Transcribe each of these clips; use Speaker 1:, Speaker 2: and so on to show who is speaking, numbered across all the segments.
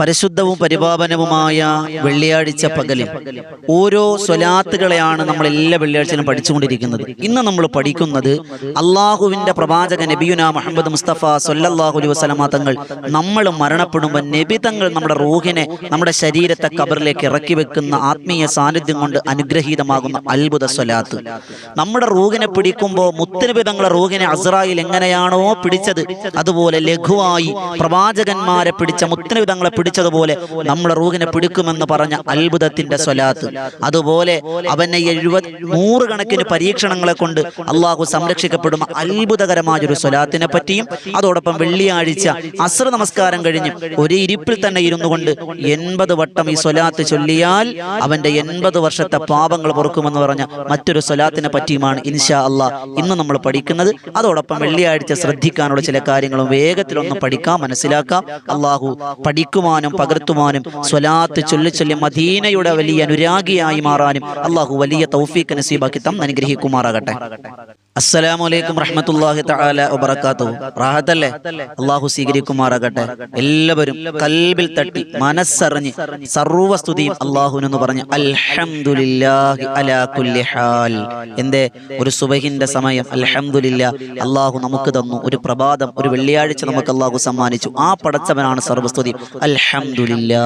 Speaker 1: പരിശുദ്ധവും പരിപാവനവുമായ വെള്ളിയാഴ്ച പകലിൽ ഓരോ സ്വലാത്തുകളെയാണ് നമ്മൾ എല്ലാ വെള്ളിയാഴ്ചയിലും പഠിച്ചുകൊണ്ടിരിക്കുന്നത്. ഇന്ന് നമ്മൾ പഠിക്കുന്നത് അള്ളാഹുവിന്റെ പ്രവാചക നബിയുന മുഹമ്മദ് മുസ്തഫ സൊല്ലാഹു വസല്ലമ തങ്ങൾ നമ്മൾ മരണപ്പെടുമ്പോൾ നബി തങ്ങൾ നമ്മുടെ റൂഹിനെ നമ്മുടെ ശരീരത്തെ കബറിലേക്ക് ഇറക്കി വെക്കുന്ന ആത്മീയ സാന്നിധ്യം കൊണ്ട് അനുഗ്രഹീതമാകുന്ന അത്ഭുത സ്വലാത്ത്. നമ്മുടെ റൂഹിനെ പിടിക്കുമ്പോൾ മുത്തനബി തങ്ങളെ റൂഹിനെ അസ്രായിൽ എങ്ങനെയാണോ പിടിച്ചത്? അതുപോലെ ലഘുവായി പ്രവാചകന്മാരെ പിടിച്ച മുത്തനബി തങ്ങളെ പിടിച്ചതുപോലെ നമ്മുടെ റൂഹിനെ പിടിക്കുമെന്ന് പറഞ്ഞ അത്ഭുതത്തിന്റെ സ്വലാത്ത്. അതുപോലെ അവനെ എഴുപത് നൂറുകണക്കിന് പരീക്ഷണങ്ങളെ കൊണ്ട് അള്ളാഹു സംരക്ഷിക്കപ്പെടുന്ന അത്ഭുതകരമായ ഒരു സ്വലാത്തിനെ പറ്റിയും അതോടൊപ്പം വെള്ളിയാഴ്ച അസ്ര നമസ്കാരം കഴിഞ്ഞ് ഒരു ഇരിപ്പിൽ തന്നെ ഇരുന്നു കൊണ്ട് എൺപത് വട്ടം ഈ സ്വലാത്ത് ചൊല്ലിയാൽ അവന്റെ എൺപത് വർഷത്തെ പാപങ്ങൾ പൊറുക്കുമെന്ന് പറഞ്ഞ മറ്റൊരു സ്വലാത്തിനെ പറ്റിയുമാണ് ഇൻഷാ അള്ളാഹ് ഇന്ന് നമ്മൾ പഠിക്കുന്നത് അതോടൊപ്പം വെള്ളിയാഴ്ച ശ്രദ്ധിക്കാനുള്ള ചില കാര്യങ്ങളും വേഗത്തിലൊന്ന് പഠിക്കാം മനസ്സിലാക്കാം അള്ളാഹു പഠിക്കുവാനും പകർത്തുവാനും സ്വലാത്ത് ചൊല്ലി ചൊല്ലി മദീനയുടെ വലിയ അനുരാഗിയായി മാറാനും അള്ളാഹു വലിയ തൗഫീഖ് നസീബാക്കി തം അനുഗ്രഹിക്കുമാറാകട്ടെ. അസ്സലാമു അലൈക്കും റഹ്മത്തുള്ളാഹി തആല വബറകാതുഹു. റാഹത്തല്ലേ? അള്ളാഹു സ്വീകരിക്കുമാറാകട്ടെ. എല്ലാവരും കൽബിൽ തട്ടി മനസ്സറിഞ്ഞ് സർവസ്തുതിയും അള്ളാഹുവിനെന്ന് പറഞ്ഞ് അൽഹംദുലില്ലാഹി അലാ കുല്ലി ഹാൽ. എന്തേ? ഒരു സുബഹിന്റെ സമയം അൽഹംദുലില്ലാ. അള്ളാഹു നമുക്ക് തന്നു ഒരു പ്രഭാതം ഒരു വെള്ളിയാഴ്ച നമുക്ക് അള്ളാഹു സമ്മാനിച്ചു. ആ പടച്ചവനാണ് സർവസ്തുതി അൽഹംദുലില്ലാ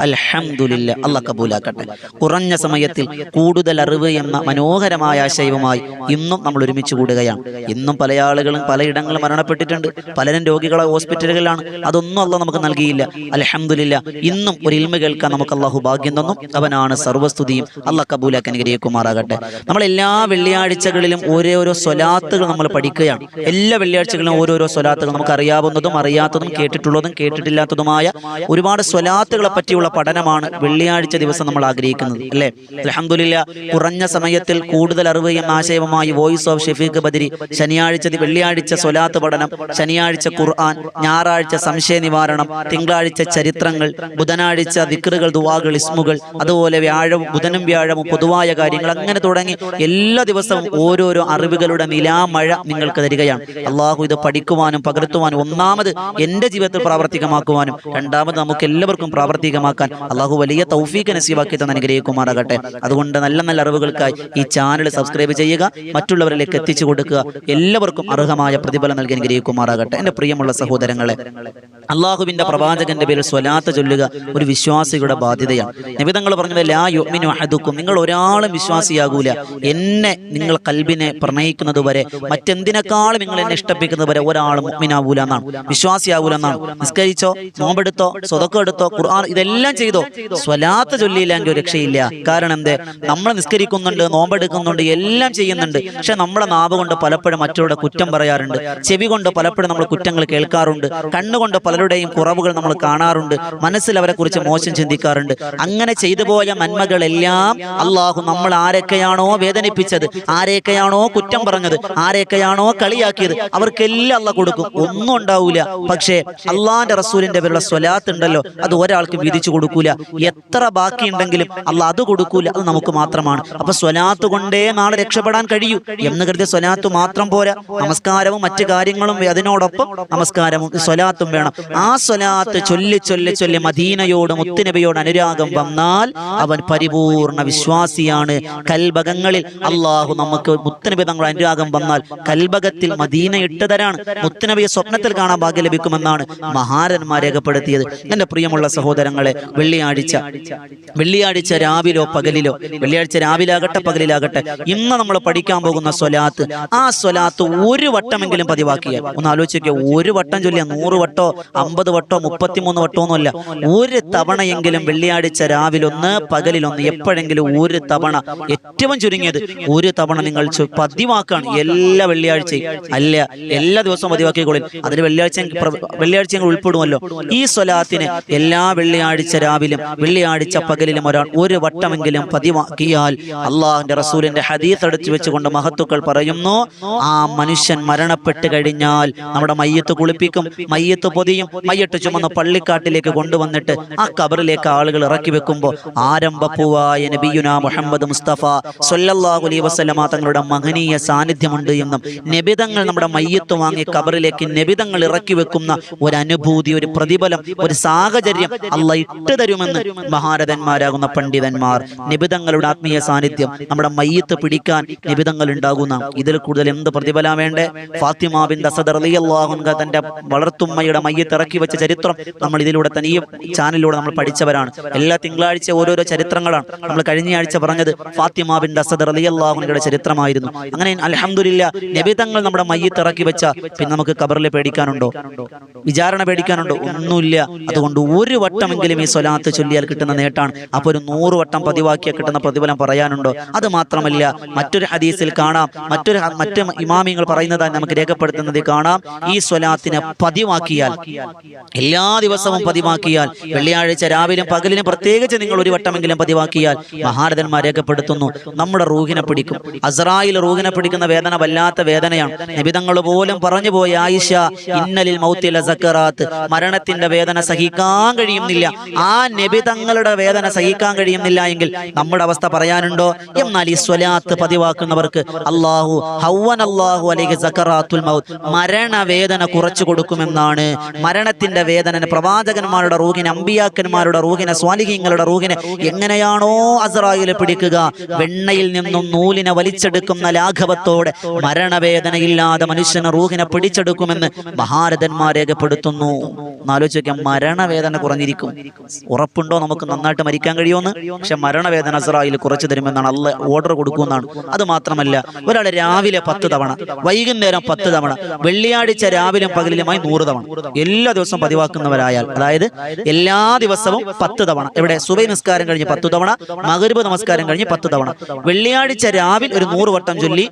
Speaker 1: അൽഹംദുലില്ലാ അള്ളാഹ് കബൂലാക്കട്ടെ. കുറഞ്ഞ സമയത്തിൽ കൂടുതൽ അറിവ് എന്ന മനോഹരമായ ആശയവുമായി ഇന്നും നമ്മൾ ഒരുമിച്ച് കൂടുകയാണ്. ഇന്നും പല ആളുകളും പലയിടങ്ങളും മരണപ്പെട്ടിട്ടുണ്ട്. പലരും രോഗികളെ ഹോസ്പിറ്റലുകളിലാണ്. അതൊന്നും അല്ല നമുക്ക് നൽകിയില്ല. അലഹമില്ല ഇന്നും ഒരു ഇൽമ കേൾക്കാൻ നമുക്ക് അള്ളാഹു ഭാഗ്യം തന്നു. അവനാണ് സർവസ്തുതിയും. അള്ള കബൂലാക്കൻ അനുഗ്രഹിക്കുമാറാകട്ടെ. നമ്മൾ എല്ലാ വെള്ളിയാഴ്ചകളിലും ഓരോരോ സ്വലാത്തുകൾ നമ്മൾ പഠിക്കുകയാണ്. എല്ലാ വെള്ളിയാഴ്ചകളിലും ഓരോരോ സ്വലാത്തുകൾ നമുക്ക് അറിയാവുന്നതും അറിയാത്തതും കേട്ടിട്ടുള്ളതും കേട്ടിട്ടില്ലാത്തതുമായ ഒരുപാട് സ്വലാത്തുകളെ പറ്റിയുള്ള പഠനമാണ് വെള്ളിയാഴ്ച ദിവസം നമ്മൾ ആഗ്രഹിക്കുന്നത് അല്ലേ? അലഹമില്ല കുറഞ്ഞ സമയത്തിൽ കൂടുതൽ അറിവയും ആശയവുമായി വോയിസ് ഓഫ് ഷെഫീഖ് ബദരി ശനിയാഴ്ച വെള്ളിയാഴ്ച സ്വലാത്ത് പഠനം ശനിയാഴ്ച ഖുർആൻ ഞായറാഴ്ച സംശയ നിവാരണം തിങ്കളാഴ്ച ചരിത്രങ്ങൾ ബുധനാഴ്ച ദിക്റുകൾ ദുവാകൾ ഇസ്മുകൾ അതുപോലെ വ്യാഴവും ബുധനും വ്യാഴവും പൊതുവായ കാര്യങ്ങൾ അങ്ങനെ തുടങ്ങി എല്ലാ ദിവസവും ഓരോരോ അറിവുകളുടെ നിലാമഴ നിങ്ങൾക്ക് തരികയാണ്. അള്ളാഹു ഇത് പഠിക്കുവാനും പകർത്തുവാനും ഒന്നാമത് എന്റെ ജീവിതത്തിൽ പ്രാവർത്തികമാക്കുവാനും രണ്ടാമത് നമുക്ക് എല്ലാവർക്കും പ്രാവർത്തികമാക്കാൻ അള്ളാഹു വലിയ തൗഫീഖ് നസീവാക്കി തന്നെ അനുഗ്രഹിക്കുമാറാകട്ടെ. അതുകൊണ്ട് നല്ല നല്ല അറിവുകൾക്കായി ഈ ചാനൽ സബ്സ്ക്രൈബ് ചെയ്യുക മറ്റുള്ളവരിലേക്ക് എത്തിച്ചു കൊടുക്കുക. എല്ലാവർക്കും അർഹമായ പ്രതിഫലം നൽകി അനുഗ്രഹിക്കുമാറാകട്ടെ. എന്റെ പ്രിയമുള്ള സഹോദരങ്ങളെ അള്ളാഹുവിന്റെ പ്രവാചകന്റെ പേരിൽ സ്വലാത്ത് ചൊല്ലുക ഒരു വിശ്വാസിയുടെ ബാധ്യതയാണ്. നിമിതങ്ങൾ പറഞ്ഞത് ലാ യുഅ്മിനു അതുക്കും നിങ്ങൾ ഒരാളും വിശ്വാസിയാകൂല. എന്നെ നിങ്ങൾ കൽബിനെ പ്രണയിക്കുന്നത് വരെ മറ്റെന്തിനേക്കാളും നിങ്ങൾ എന്നെ ഇഷ്ടപ്പിക്കുന്നത് വരെ ഒരാളും മുഅ്മിനാവൂല എന്നാണ്. വിശ്വാസിയാവൂല എന്നാണ്. നിസ്കരിച്ചോ നോമ്പെടുത്തോ സ്വതക്കം എടുത്തോ? ഖുർആൻ ഇതെല്ലാം ചെയ്തോ? സ്വലാത്ത് ചൊല്ലിയില്ലെങ്കിൽ രക്ഷയില്ല. കാരണം എന്തേ? നമ്മൾ നിസ്കരിക്കുന്നുണ്ട് നോമ്പെടുക്കുന്നുണ്ട് എല്ലാം ചെയ്യുന്നുണ്ട്. പക്ഷെ നമ്മുടെ നാവ് കൊണ്ട് പലപ്പോഴും മറ്റുള്ളവരുടെ കുറ്റം പറയാറുണ്ട്. ചെവി കൊണ്ട് പലപ്പോഴും നമ്മൾ കുറ്റങ്ങൾ കേൾക്കാറുണ്ട്. കണ്ണുകൊണ്ട് പലരുടെയും കുറവുകൾ നമ്മൾ കാണാറുണ്ട്. മനസ്സിൽ അവരെ കുറിച്ച് മോശം ചിന്തിക്കാറുണ്ട്. അങ്ങനെ ചെയ്തു പോയ നന്മകളെല്ലാം അള്ളാഹു നമ്മൾ ആരൊക്കെയാണോ വേദനിപ്പിച്ചത് ആരെയൊക്കെയാണോ കുറ്റം പറഞ്ഞത് ആരെയൊക്കെയാണോ കളിയാക്കിയത് അവർക്കെല്ലാം അല്ല കൊടുക്കും. ഒന്നും ഉണ്ടാവൂല. പക്ഷേ അള്ളാന്റെ റസൂലിന്റെ പേരുള്ള സ്വലാത്ത് ഉണ്ടല്ലോ അത് ഒരാൾക്ക് വിധിച്ചു കൊടുക്കൂല. എത്ര ബാക്കിയുണ്ടെങ്കിലും അല്ല അത് കൊടുക്കൂല. അത് നമുക്ക് മാത്രമാണ്. അപ്പൊ സ്വലാത്ത് കൊണ്ടേ നാളെ രക്ഷപ്പെടാൻ കഴിയൂ. എന്ന് കരുതി സ്വലാത്ത് മാത്രം പോരാ. നമസ്കാരവും മറ്റു കാര്യങ്ങളും അതിനോടൊപ്പം നമസ്കാരവും സ്വലാത്തും വേണം. ആ സ്വലാത്ത് ചൊല്ലി ചൊല്ലി ചൊല്ലി മദീനയോട് മുത്തുനബിയോട് അനുരാഗം വന്നാൽ അവൻ പരിപൂർണ വിശ്വാസിയാണ്. കൽബകങ്ങളിൽ അള്ളാഹു നമുക്ക് മുത്തുനബി തങ്ങളുടെ അനുരാഗം വന്നാൽ കൽബകത്തിൽ മദീന ഇട്ടതരാണ് മുത്തുനബിയെ സ്വപ്നത്തിൽ കാണാൻ ഭാഗ്യം ലഭിക്കുമെന്നാണ് മഹാരന്മാർ രേഖപ്പെടുത്തിയത്. എന്റെ പ്രിയമുള്ള സഹോദരങ്ങളെ വെള്ളിയാഴ്ച വെള്ളിയാഴ്ച രാവിലോ പകലിലോ വെള്ളിയാഴ്ച രാവിലാകട്ടെ പകലിലാകട്ടെ ഇന്ന് നമ്മൾ പഠിക്കാൻ പോകുന്ന സ്വലാത്ത് ആ സ്വലാത്ത് ഒരു വട്ടമെങ്കിലും പതിവാക്കിയാൽ ഒന്ന് ആലോചിക്കുക ഒരു വട്ടം ചൊല്ലിയ നൂറ് വട്ടോ അമ്പത് വട്ടോ മുപ്പത്തിമൂന്ന് വട്ടോ ഒന്നുമല്ല ഒരു തവണയെങ്കിലും വെള്ളിയാഴ്ച രാവിലൊന്ന് പകലിലൊന്ന് എപ്പോഴെങ്കിലും ഒരു തവണ ഏറ്റവും ചുരുങ്ങിയത് ഒരു തവണ നിങ്ങൾ പതിവാക്കാണ് എല്ലാ വെള്ളിയാഴ്ചയും അല്ല എല്ലാ ദിവസവും പതിവാക്കിക്കൊള്ളിൽ അതിൽ വെള്ളിയാഴ്ച വെള്ളിയാഴ്ച ഉൾപ്പെടുമല്ലോ ഈ സ്വലാത്തിന് എല്ലാ വെള്ളിയാഴ്ച രാവിലും വെള്ളിയാഴ്ച പകലിലും ഒരാൾ ഒരു വട്ടമെങ്കിലും പതിവാക്കിയാൽ അള്ളാഹിന്റെ റസൂലിന്റെ ഹദീസ് അടിച്ചു വെച്ചുകൊണ്ട് മഹത്തുക്കൾ പറയുന്നു ആ മനുഷ്യൻ മരണപ്പെട്ട് കഴിഞ്ഞാൽ നമ്മുടെ മയ്യത്ത് കുളിപ്പിക്കും മയ്യത്ത് പൊതിയും മയ്യത്ത് ചുമന്ന് പള്ളിക്കാട്ടിലേക്ക് കൊണ്ടുവന്നിട്ട് ആ കബറിലേക്ക് ആളുകൾ ഇറക്കി വെക്കുമ്പോൾ ആരംഭപ്പൂവായ നബിയുന മുഹമ്മദ് മുസ്തഫ സൊല്ലാഹു അലൈ വസ്ലമ തങ്ങളുടെ മഹനീയ സാന്നിധ്യമുണ്ട് എന്നും നബിതങ്ങൾ നമ്മുടെ മയ്യത്ത് വാങ്ങി കബറിലേക്ക് നബിതങ്ങൾ ഇറക്കി വെക്കുന്ന ഒരു അനുഭൂതി ഒരു പ്രതിഫലം ഒരു സാഹചര്യം അല്ല ഇട്ട് തരുമെന്ന് മഹാരഥന്മാരാകുന്ന പണ്ഡിതന്മാർ നിബിതങ്ങളുടെ ആത്മീയ സാന്നിധ്യം നമ്മുടെ മയ്യത്ത് പിടിക്കാൻ നിബിതങ്ങൾ ഉണ്ടാകുന്ന ഇതിൽ കൂടുതൽ എന്ത് പ്രതിഫലം വേണ്ടേ? ഫാത്തിമ ബിൻ അസദ് റളിയല്ലാഹുൻഹ തന്റെ വളർത്തുമ്മയുടെ മയ്യത്ത് ഇറക്കി വെച്ച ചരിത്രം നമ്മൾ ഇതിലൂടെ തന്നെ ഈ ചാനലിലൂടെ നമ്മൾ പഠിച്ചവരാണ്. എല്ലാ തിങ്കളാഴ്ച ഓരോരോ ചരിത്രങ്ങളാണ് നമ്മൾ കഴിഞ്ഞ ആഴ്ച പറഞ്ഞത് ഫാത്തിമ ബിൻ അസദ് റളിയല്ലാഹുൻഹയുടെ ചരിത്രമായിരുന്നു. അങ്ങനെ അൽഹംദുലില്ല നിബിതങ്ങൾ നമ്മുടെ മയ്യത്ത് ഇറക്കി വെച്ച പിന്നെ നമുക്ക് കബറിൽ പേടിക്കാനുണ്ടോ? വിചാരണ പേടിക്കാനുണ്ടോ? ഒന്നുമില്ല. അതുകൊണ്ട് ഒരു വട്ടമെങ്കിലും ഈ സ്വലാത്ത് ചൊല്ലിയാൽ കിട്ടുന്ന നേട്ടാണ്. അപ്പോൾ ഒരു നൂറ് വട്ടം പതിവാക്കിയാൽ കിട്ടുന്ന പ്രതിഫലം പറയാനുണ്ടോ? അത് മാത്രമല്ല മറ്റൊരു ഹദീസിൽ കാണാം. മറ്റൊരു മറ്റു ഇമാമിങ്ങൾ പറയുന്നതായി നമുക്ക് രേഖപ്പെടുത്തുന്നത് കാണാം. ഈ സ്വലാത്തിനെ പതിവാക്കിയാൽ എല്ലാ ദിവസവും പതിവാക്കിയാൽ വെള്ളിയാഴ്ച രാവിലെ പകലിനും പ്രത്യേകിച്ച് നിങ്ങൾ ഒരു വട്ടമെങ്കിലും പതിവാക്കിയാൽ മഹാരഥന്മാർ രേഖപ്പെടുത്തുന്നു. നമ്മുടെ റൂഹിനെ പിടിക്കും. അസറായിൽ റൂഹിനെ പിടിക്കുന്ന വേദന വല്ലാത്ത വേദനയാണ്. നിബിതങ്ങൾ പോലും പറഞ്ഞു പോയ ആയിഷ ഇന്നലിൽ മൗത്തിൽ സക്കറാത്ത്. മരണത്തിന്റെ വേദന സഹിക്കാൻ കഴിയുന്നില്ല. ആ നബി തങ്ങളുടെ വേദന സഹിക്കാൻ കഴിയുന്നില്ല എങ്കിൽ നമ്മുടെ അവസ്ഥ പറയാനുണ്ടോ? എന്നാൽ ഈ സ്വലാത്ത് പതിവാക്കുന്നവർക്ക് അള്ളാഹു ഹൗവൻ അള്ളാഹു അല്ലെങ്കിൽ സക്കറാത്തുൽ മൗത്ത് മരണവേദന കുറച്ചു കൊടുക്കുമെന്നാണ്. മരണത്തിന്റെ വേദന പ്രവാചകന്മാരുടെ റൂഹിനെ അമ്പിയാക്കന്മാരുടെ റൂഹിനെ സ്വാലിഹീങ്ങളുടെ റൂഹിനെ എങ്ങനെയാണോ അസറായിൽ പിടിക്കുക. വെണ്ണയിൽ നിന്നും നൂലിനെ വലിച്ചെടുക്കുന്ന ലാഘവത്തോടെ മരണവേദനയില്ലാതെ മനുഷ്യനെ റൂഹിനെ പിടിച്ചെടുക്കുമെന്ന് മഹാരഥന്മാർ രേഖപ്പെടുത്തുന്നു. എന്നാലോചിക്കാം മരണവേദന കുറഞ്ഞിരിക്കും. ഉറപ്പുണ്ടോ? നമുക്ക് നന്നായിട്ട് മരിക്കാൻ കഴിയുമെന്ന്? പക്ഷെ മരണവേദന സറായിൽ കുറച്ചു തരുമെന്നാണ് അല്ല ഓർഡർ കൊടുക്കുമെന്നാണ് അത് മാത്രമല്ല ഒരാൾ രാവിലെ പത്ത് തവണ വൈകുന്നേരം പത്ത് തവണ വെള്ളിയാഴ്ച രാവിലെയും പകലിലുമായി നൂറ് തവണ. എല്ലാ ദിവസവും പതിവാക്കുന്നവരായാൽ അതായത് എല്ലാ ദിവസവും പത്ത് തവണ. ഇവിടെ സുബൈ നമസ്കാരം കഴിഞ്ഞ് പത്ത് തവണ മകരുബ് നമസ്കാരം കഴിഞ്ഞ് പത്ത് തവണ. വെള്ളിയാഴ്ച രാവിലെ ഒരു നൂറ് വട്ടം ചൊല്ലി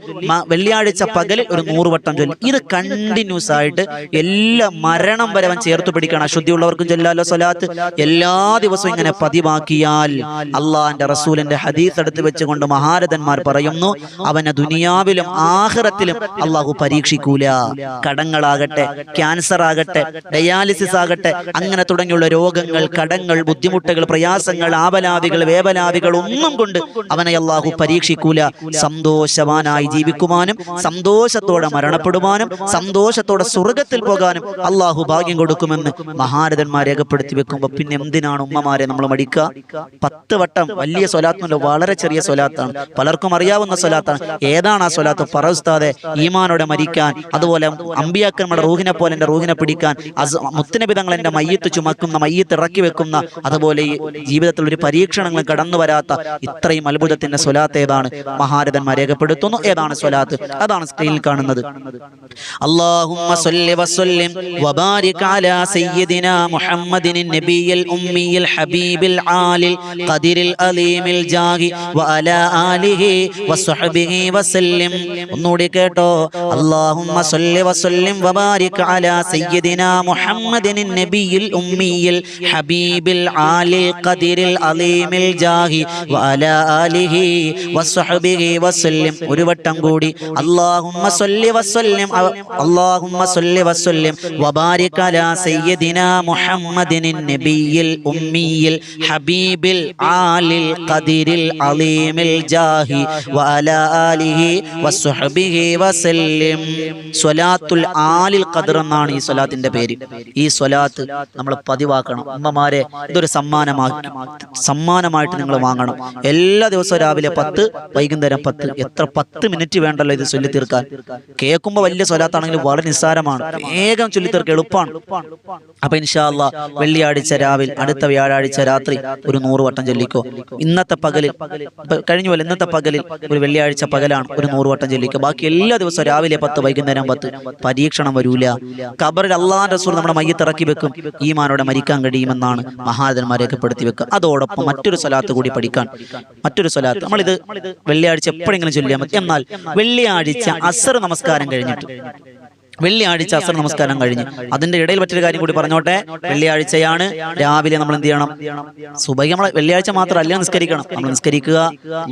Speaker 1: വെള്ളിയാഴ്ച പകലിൽ ഒരു നൂറ് വട്ടം ചൊല്ലി. ഇത് കണ്ടിന്യൂസ് ആയിട്ട് എല്ലാ മരണം വരെ അവൻ ചേർത്ത് പിടിക്കണം. സ്വലാത്ത് എല്ലാ ദിവസവും ഇങ്ങനെ പതിവാക്കിയാൽ അള്ളാഹിന്റെ റസൂലിന്റെ ഹദീസ് എടുത്ത് വെച്ചുകൊണ്ട് മഹാരഥന്മാർ പറയുന്നു അവനെ ദുനിയാവിലും ആഹ്റത്തിലും അള്ളാഹു പരീക്ഷിക്കൂല. കടങ്ങളാകട്ടെ ക്യാൻസർ ആകട്ടെ ഡയാലിസിസ് ആകട്ടെ അങ്ങനെ തുടങ്ങിയുള്ള രോഗങ്ങൾ കടങ്ങൾ ബുദ്ധിമുട്ടുകൾ പ്രയാസങ്ങൾ ആവലാതികൾ വേവലാദികൾ ഒന്നും കൊണ്ട് അവനെ അള്ളാഹു പരീക്ഷിക്കൂല. സന്തോഷവാനായി ജീവിക്കുവാനും സന്തോഷത്തോടെ മരണപ്പെടുവാനും സന്തോഷത്തോടെ സ്വർഗത്തിൽ പോകാനും അള്ളാഹു ഭാഗ്യം കൊടുക്കുമെന്ന് ഉമ്മമാരന്മാർ രേഖപ്പെടുത്തി വെക്കുമ്പോ പിന്നെ എന്തിനാണ് ഉമ്മമാരെ നമ്മൾ മടിക്കുക? പത്ത് വട്ടം വലിയ സ്വലാത്തുമല്ല വളരെ ചെറിയ സ്വലാത്താണ്. പലർക്കും അറിയാവുന്ന സ്വലാത്താണ്. ഏതാണ് ആ സ്വലാത്ത്? ഫറസ്താതെ ഈമാനോടെ മരിക്കാൻ അതുപോലെ അമ്പിയാക്കന്മാരുടെ റൂഹിനെ പോലെ എന്റെ റൂഹിനെ പിടിക്കാൻ മുത്തനബിതങ്ങൾ എന്റെ മയ്യത്ത് ചുമക്കുന്ന മയ്യത്ത് ഇറക്കി വെക്കുന്ന അതുപോലെ ഈ ജീവിതത്തിൽ ഒരു പരീക്ഷണങ്ങൾ കടന്നു വരാത്ത ഇത്രയും അത്ഭുതത്തിന്റെ സ്വലാത്ത് ഏതാണ്? മഹാരഥന്മാർ രേഖപ്പെടുത്തുന്നു. ഏതാണ് സ്വലാത്ത്? അതാണ് സ്ക്രീനിൽ കാണുന്നത്. അള്ളാഹു അലാ മുഹമ്മദിന് നബിയിൽ ഉമ്മിയിൽ ഹബീബിൽ ആലിൽ ഖദിരിൽ അലീമിൽ ജാഹി വഅല ആലിഹി വസ്വഹബിഹി വസല്ലിം. ഒന്നുകൂടി കേട്ടോ. അല്ലാഹുമ്മ സല്ലി വസല്ലിം വബാരിക് അലാ സയ്യിദിനാ മുഹമ്മദിന് നബിയിൽ ഉമ്മിയിൽ ഹബീബിൽ ആലിൽ ഖദിരിൽ അലീമിൽ ജാഹി വഅല ആലിഹി വസ്വഹബിഹി വസല്ലിം. ഒരു വട്ടം കൂടി. അല്ലാഹുമ്മ സല്ലി വസല്ലിം അല്ലാഹുമ്മ സല്ലി വസല്ലിം വബാരിക് അലാ സയ്യിദിനാ മുഹമ്മദ് മുഹമ്മദിനിൻ നബിയിൽ ഉമ്മിയിൽ ഹബീബിൽ ആലിൽ ഖദിരിൽ അലീമിൽ ജാഹി വഅല ആലിഹി വസ്സുഹബിഹി വസല്ലിം. സ്വലാത്തുൽ ആലിൽ ഖദർ എന്നാണ് ഈ സ്വലാത്തിന്റെ പേര്. ഈ സ്വലാത്ത് നമ്മൾ പതിവാക്കണം. ഉമ്മമാരെ ഇതൊരു സമ്മാനമാക്കി സമ്മാനമായിട്ട് നിങ്ങൾ വാങ്ങണം. എല്ലാ ദിവസവും രാവിലെ പത്ത് വൈകുന്നേരം പത്ത്. എത്ര പത്ത് മിനിറ്റ് വേണ്ടല്ലോ ഇത് ചൊല്ലി തീർക്കാൻ കേൾക്കുമ്പോൾ വലിയ സ്വലാത്താണെങ്കിൽ വളരെ നിസ്സാരമാണ്. വേഗം ചൊല്ലി തീർക്കുക എളുപ്പമാണ് അപ്പൊ ഇൻഷാല്ല വെള്ളിയാഴ്ച രാവിൽ അടുത്ത വ്യാഴാഴ്ച രാത്രി ഒരു നൂറ് വട്ടം ചൊല്ലിക്കോ? ഇന്നത്തെ പകലിൽ കഴിഞ്ഞ പോലെ ഇന്നത്തെ പകലിൽ ഒരു വെള്ളിയാഴ്ച പകലാണ് ഒരു നൂറ് വട്ടം ചൊല്ലിക്കോ? ബാക്കി എല്ലാ ദിവസവും രാവിലെ പത്ത് വൈകുന്നേരം പത്ത് പരീക്ഷണം വരൂല. കബറിൽ അള്ളാഹ് റസൂൽ നമ്മുടെ മയ്യത്ത് ഇറക്കി വെക്കും. ഈമാനോടെ മരിക്കാൻ കഴിയുമെന്നാണ് മഹാരഥന്മാർ രേഖപ്പെടുത്തി വെക്കുക അതോടൊപ്പം മറ്റൊരു സ്വലാത്ത് കൂടി പഠിക്കാൻ. മറ്റൊരു സ്വലാത്ത്. നമ്മളിത് വെള്ളിയാഴ്ച എപ്പോഴെങ്കിലും ചൊല്ലിയാൽ മതി. എന്നാൽ വെള്ളിയാഴ്ച അസർ നമസ്കാരം കഴിഞ്ഞിട്ട്. വെള്ളിയാഴ്ച അസർ നമസ്കാരം കഴിഞ്ഞ്. അതിന്റെ ഇടയിൽ മറ്റൊരു കാര്യം കൂടി പറഞ്ഞോട്ടെ. വെള്ളിയാഴ്ചയാണ്. രാവിലെ നമ്മൾ എന്ത് ചെയ്യണം? സുബൈ നമ്മൾ വെള്ളിയാഴ്ച മാത്രമല്ല നിസ്കരിക്കണം. നമ്മൾ നിസ്കരിക്കുക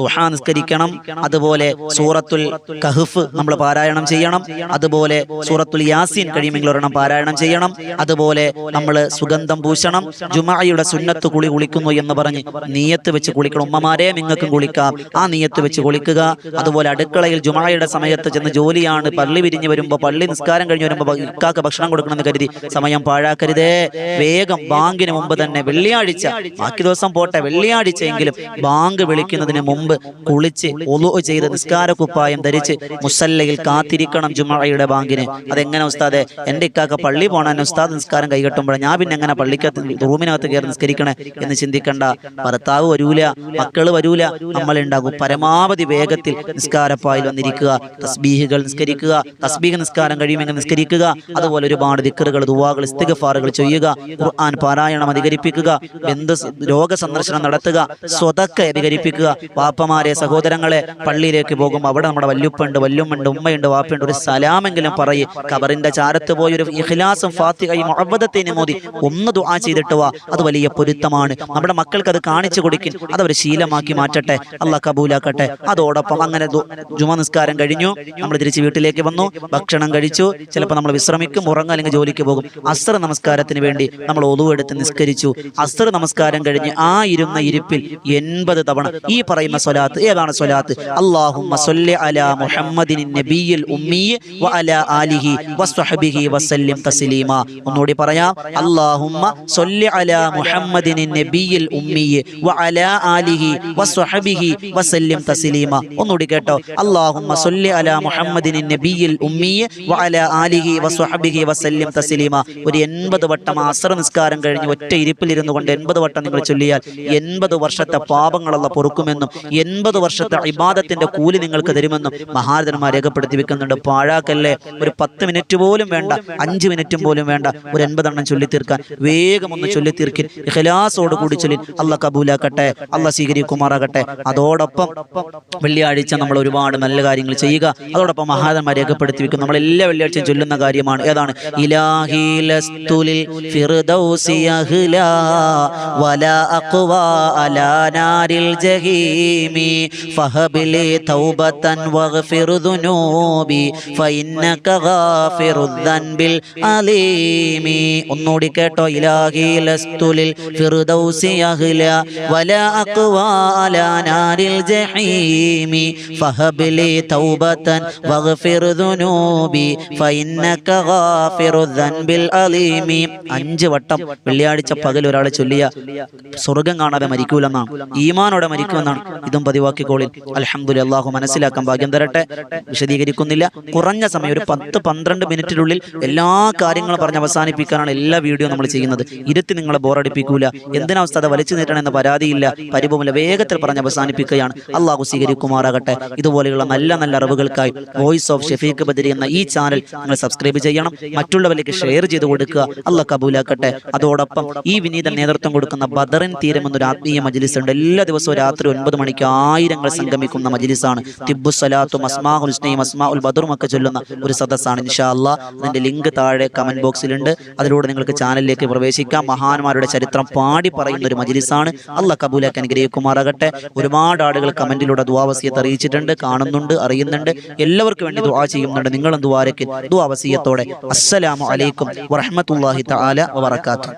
Speaker 1: ലുഹ നിസ്കരിക്കണം. അതുപോലെ സൂറത്തുൽ കഹഫ് നമ്മൾ പാരായണം ചെയ്യണം. അതുപോലെ സൂറത്തുൽ യാസീൻ കഴിയുമെങ്കിൽ ഒരെണ്ണം പാരായണം ചെയ്യണം. അതുപോലെ നമ്മൾ സുഗന്ധം പൂശണം. ജുമായയുടെ സുന്നത്ത് കുളി കുളിക്കുന്നു എന്ന് പറഞ്ഞ് നീയത്ത് വെച്ച് കുളിക്കണം. ഉമ്മമാരെ നിങ്ങൾക്കും കുളിക്കാം ആ നീയത്ത് വെച്ച് കുളിക്കുക. അതുപോലെ അടുക്കളയിൽ ജുമായയുടെ സമയത്ത് ചെന്ന് ജോലിയാണ് പള്ളി വിരിഞ്ഞ് വരുമ്പോൾ പള്ളി നിസ്കാരം കഴിഞ്ഞ് വരുമ്പോൾ ഇക്കാക്ക് ഭക്ഷണം കൊടുക്കണമെന്ന് കരുതി സമയം പാഴാക്കരുതേ. വേഗം ബാങ്കിന് മുമ്പ് തന്നെ വെള്ളിയാഴ്ച. ബാക്കി ദിവസം പോട്ടെ വെള്ളിയാഴ്ചയെങ്കിലും ബാങ്ക് വിളിക്കുന്നതിന് മുമ്പ് കുളിച്ച് ഒലു ചെയ്ത് നിസ്കാര കുപ്പായം ധരിച്ച് മുസല്ലയിൽ കാത്തിരിക്കണം ജുമായുടെ ബാങ്കിന്. അതെങ്ങനെ ഉസ്താദെ? എന്റെ ഇക്കാക്ക പള്ളി പോണാൻ ഉസ്താദ് നിസ്കാരം കൈകെട്ടുമ്പോൾ ഞാൻ പിന്നെ എങ്ങനെ പള്ളിക്കകത്ത് റൂമിനകത്ത് കയറി നിസ്കരിക്കണേ എന്ന് ചിന്തിക്കണ്ട. ഭർത്താവ് വരൂല മക്കൾ വരൂല. നമ്മൾ ഉണ്ടാകും പരമാവധി വേഗത്തിൽ നിസ്കാരപ്പായിൽ വന്നിരിക്കുക. തസ്ബീഹുകൾ നിസ്കരിക്കുക. തസ്ബീഹ് നിസ്കാരം കഴിയുമെങ്കിൽ നിസ്കരിക്കുക. അതുപോലെ ഒരുപാട് ദിക്കറുകൾ ദുവാകൾ ഇസ്തിഗഫാറുകൾ ചെയ്യുക. ഖുർആൻ പാരായണം അധികരിപ്പിക്കുക. ബന്ധു രോഗ സന്ദർശനം നടത്തുക. സ്വതക്ക അധികരിപ്പിക്കുക. വാപ്പമാരെ സഹോദരങ്ങളെ പള്ളിയിലേക്ക് പോകുമ്പോൾ അവിടെ നമ്മുടെ വല്യുപ്പുണ്ട് വല്യുമ്മുണ്ട് ഉമ്മയുണ്ട് വാപ്പയുണ്ട്. ഒരു സലാമെങ്കിലും പറയും. കബറിന്റെ ചാരത്ത് പോയി ഒരു ഇഖ്ലാസും ഫാത്തിഹയും അബദ്ധത്തിന് മോദി ഒന്ന് ദുആ ചെയ്തിട്ട് വാ. അത് വലിയ പൊരുത്തമാണ്. നമ്മുടെ മക്കൾക്ക് അത് കാണിച്ചു കൊടുക്കും അത് അവർ ശീലമാക്കി മാറ്റട്ടെ. അള്ള കബൂലാക്കട്ടെ. അതോടൊപ്പം അങ്ങനെ ജുമ നിസ്കാരം കഴിഞ്ഞു. നമ്മൾ തിരിച്ച് വീട്ടിലേക്ക് വന്നു. ഭക്ഷണം കഴിച്ചു. ചിലപ്പോൾ നമ്മൾ വിശ്രമിക്കും ഉറങ്ങുക അല്ലെങ്കിൽ ജോലിക്ക് പോകും. അസ്ത്ര നമസ്കാരത്തിന് വേണ്ടി നമ്മൾ ഒതുവെടുത്ത് നിസ്കരിച്ചു. അസ്ത്ര നമസ്കാരം കഴിഞ്ഞ് ആ ഇരുന്ന ഇരിപ്പിൽ എൺപത് തവണ ഈ പറയുന്ന സ്വലാത്ത് ഏതാണ് സ്വലാത്ത്? അള്ളാഹുമ്മ സൊല്ലി അലാ മുഹമ്മദിൻ നബിയിൽ വ അലാ ആലിഹി വസ്വഹബിഹി വസല്ലിം തസ്ലീമ. ഒന്നുകൂടി പറയാം. അള്ളാഹുമ്മ സൊല്ലി അലാ മുഹമ്മദിൻ നബിയിൽ വ അലാ ആലിഹി വസ്വഹബിഹി വസല്ലിം തസ്ലീമ. ഒന്നുകൂടി കേട്ടോ. അല്ലാഹുമ്മ സൊല്ലി അലാ മുഹമ്മദിൻ നബിയിൽ ഉമ്മിയെ വ അലാ ആലിഹി വസ്വഹബിഹി വസല്ലിം തസ്ലീമ. ഒരു എൺപത് വട്ടം അസ്ര നിസ്കാരം കഴിഞ്ഞ് ഒറ്റ ഇരിപ്പിലിരുന്നു കൊണ്ട് എൺപത് വട്ടം നിങ്ങൾ ചൊല്ലിയാൽ എൺപത് വർഷത്തെ പാപങ്ങളല്ല പൊറുക്കുമെന്നും എൺപത് വർഷത്തെ ഇബാദത്തിന്റെ കൂലി നിങ്ങൾക്ക് തരുമെന്നും മഹാരഥന്മാർ രേഖപ്പെടുത്തി വെക്കുന്നുണ്ട്. പാഴാക്കല്ലേ? ഒരു പത്ത് മിനിറ്റ് പോലും വേണ്ട അഞ്ച് മിനിറ്റും പോലും വേണ്ട ഒരു എൺപതെണ്ണം ചൊല്ലി തീർക്കാൻ വേഗം ഒന്ന് ചൊല്ലി തീർക്കിൻ ഇഖലാസോട് കൂടി ചൊല്ലി അല്ല കബൂലാക്കട്ടെ അല്ല സ്വീകരിക്കുമാറാകട്ടെ. അതോടൊപ്പം വെള്ളിയാഴ്ച നമ്മൾ ഒരുപാട് നല്ല കാര്യങ്ങൾ ചെയ്യുക. അതോടൊപ്പം മഹാരന്മാർ രേഖപ്പെടുത്തി വെക്കും. നമ്മൾ എല്ലാ വെള്ളിയാഴ്ചയും ചൊല്ലുന്ന കാര്യമാണ്. ഏതാണ്? ഫിർദൗസി അഹ്ല അഖ്വ തൗബതൻ വഗ്ഫിർ ദുനൂബി ഫഇന്നക അലീമി. ഒന്നുകൂടി കേട്ടോ. ഇലാഹി ലസ്തുലിൽ ഫിർദൗസി അഹ്ല അഖ്വ ജഹീമി ഫഹബിലി തൗബതൻ വഗ്ഫിർ ദുനൂബി അഞ്ച് വട്ടം വെള്ളിയാഴ്ച പകൽ ഒരാളെ ചൊല്ലിയ സ്വർഗം കാണാതെ മരിക്കൂലെന്നാണ് ഈമാനോടെ മരിക്കുമെന്നാണ്. ഇതും പതിവാക്കിക്കോളിൽ അലഹമുല്ല അള്ളാഹു മനസ്സിലാക്കാൻ ഭാഗ്യം തരട്ടെ. വിശദീകരിക്കുന്നില്ല. കുറഞ്ഞ സമയം ഒരു പത്ത് പന്ത്രണ്ട് മിനിറ്റിനുള്ളിൽ എല്ലാ കാര്യങ്ങളും പറഞ്ഞ് അവസാനിപ്പിക്കാനാണ് എല്ലാ വീഡിയോ നമ്മൾ ചെയ്യുന്നത്. ഇരുത്തി നിങ്ങളെ ബോറടിപ്പിക്കൂല. എന്തിനവസ്ഥ? അത് വലിച്ചു നീട്ടണമെന്ന പരാതിയില്ല. പരിഭവമില്ല. വേഗത്തിൽ പറഞ്ഞ് അവസാനിപ്പിക്കുകയാണ്. അള്ളാഹു സ്വീകരിക്കുമാറാകട്ടെ. ഇതുപോലെയുള്ള നല്ല നല്ല അറിവുകൾക്കായി വോയിസ് ഓഫ് ഷെഫീഖ് ബദരി എന്ന ഈ ചാനൽ നിങ്ങൾ സബ്സ്ക്രൈബ് ചെയ്യണം. മറ്റുള്ളവരിലേക്ക് ഷെയർ ചെയ്ത് കൊടുക്കുക. അല്ല കബൂലാക്കട്ടെ. അതോടൊപ്പം ഈ വിനീത നേതൃത്വം കൊടുക്കുന്ന ബദറിൻ തീരം എന്നൊരു ആത്മീയ മജ്ലിസ് ഉണ്ട് എല്ലാ ദിവസവും രാത്രി ഒൻപത് മണിക്ക് ആയിരങ്ങൾ സംഗമിക്കുന്ന മജ്ലിസാണ്. തിബ്ബു സലാത്തും അസ്മാ ഹുസ്നയും അസ്മാ ഉൽ ബദറും ഒക്കെ ചൊല്ലുന്ന ഒരു സദസ്സാണ്. ഇൻഷാ അല്ല അതിന്റെ ലിങ്ക് താഴെ കമന്റ് ബോക്സിലുണ്ട് അതിലൂടെ നിങ്ങൾക്ക് ചാനലിലേക്ക് പ്രവേശിക്കാം. മഹാന്മാരുടെ ചരിത്രം പാടി പറയുന്ന ഒരു മജ്ലിസാണ്. അല്ല കബൂലാക്കി അനുഗ്രഹിക്കുമാറാകട്ടെ. ഒരുപാട് ആളുകൾ കമന്റിലൂടെ ദുവാവസിയത്ത് അറിയിച്ചിട്ടുണ്ട് കാണുന്നുണ്ട് അറിയുന്നുണ്ട്. എല്ലാവർക്കും വേണ്ടി ദുവാ ചെയ്യുന്നുണ്ട്. നിങ്ങളും ദുവാരക്ക് ദുവാവസിയത്തോടെ അസ്സലാമു അലൈക്കും വറഹ്മത്തുള്ളാഹി തആല വബറകാതുഹു.